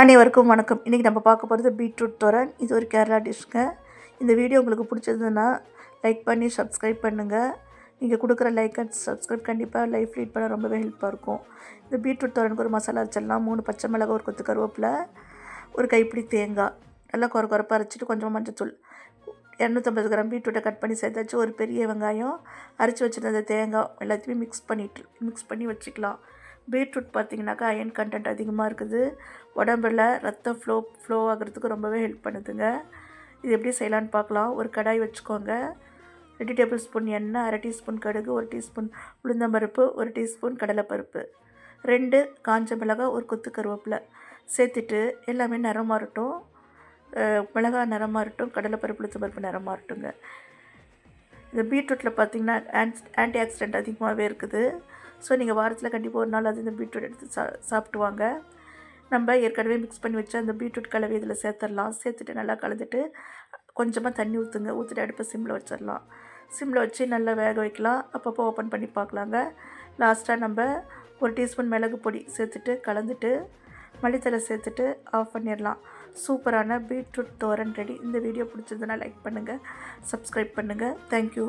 அனைவருக்கும் வணக்கம். இன்றைக்கி நம்ம பார்க்க போகிறது பீட்ரூட் தோரன். இது ஒரு கேரளா டிஷ்ங்க இந்த வீடியோ உங்களுக்கு பிடிச்சதுன்னா லைக் பண்ணி சப்ஸ்கிரைப் பண்ணுங்கள் நீங்கள் கொடுக்குற லைக் அண்ட் சப்ஸ்கிரைப் கண்டிப்பாக லைஃப் லீட் பண்ண ரொம்பவே ஹெல்ப்பாக இருக்கும். இந்த பீட்ரூட் தோரனுக்கு ஒரு மசாலா அரைச்சிடலாம். மூணு பச்சை மிளகா ஒரு கொத்து கருவேப்பில் ஒரு கைப்பிடி தேங்காய். நல்லா குறை குறைப்பாக அரைச்சிட்டு கொஞ்சமாக மஞ்சத்தூள். இரநூத்தம்பது கிராம் பீட்ரூட்டை கட் பண்ணி சேர்த்தாச்சு. ஒரு பெரிய வெங்காயம். அரைச்சி வச்சுருந்த தேங்காய் எல்லாத்தையுமே மிக்ஸ் பண்ணிட்டு மிக்ஸ் பண்ணி வச்சுக்கலாம். பீட்ரூட் பார்த்திங்கனாக்கா அயன் கண்டென்ட் அதிகமாக இருக்குது. உடம்புல ரத்தம் ஃப்ளோ ஃப்ளோ ஆகிறதுக்கு ரொம்பவே ஹெல்ப் பண்ணுதுங்க. இது எப்படி செய்யலான்னு பார்க்கலாம். ஒரு கடாய் வச்சுக்கோங்க. ரெண்டு டேபிள் ஸ்பூன் எண்ணெய் அரை டீஸ்பூன் கடுகு ஒரு டீஸ்பூன் உளுந்தம்பருப்பு ஒரு டீஸ்பூன் கடலைப்பருப்பு. ரெண்டு காஞ்ச மிளகாய் ஒரு கொத்து கருவேப்பிலை. சேர்த்துட்டு எல்லாமே நிறம் மாறட்டும். மிளகாய் நிறம் மாறட்டும். கடலைப்பருப்பு உளுத்தம்பருப்பு நிறம் மாறட்டுங்க. இந்த பீட்ரூட்டில் பார்த்திங்கன்னா ஆன்ட் ஆன்டி ஆக்சிடென்ட் அதிகமாகவே இருக்குது. ஸோ நீங்கள் வாரத்தில் கண்டிப்பாக ஒரு நாள் அது இந்த பீட்ரூட் எடுத்து சா சாப்பிட்டு வாங்க நம்ம ஏற்கனவே மிக்ஸ் பண்ணி வச்சு அந்த பீட்ரூட் கலவை இதில் சேர்த்துடலாம். சேர்த்துட்டு நல்லா கலந்துட்டு கொஞ்சமாக தண்ணி ஊற்றுங்க. ஊற்றிட்டு அடுப்பை சிம்மில் வச்சிடலாம். சிம்மில் வச்சு நல்லா வேக வைக்கலாம். அப்பப்போ ஓப்பன் பண்ணி பார்க்கலாங்க. லாஸ்ட்டாக நம்ம ஒரு டீஸ்பூன் மிளகு பொடி சேர்த்துட்டு கலந்துட்டு மல்லித்தலை சேர்த்துட்டு ஆஃப் பண்ணிடலாம். சூப்பரான பீட்ரூட் தோரன் ரெடி. இந்த வீடியோ பிடிச்சதுன்னா லைக் பண்ணுங்கள் சப்ஸ்கிரைப் பண்ணுங்கள் தேங்க்யூ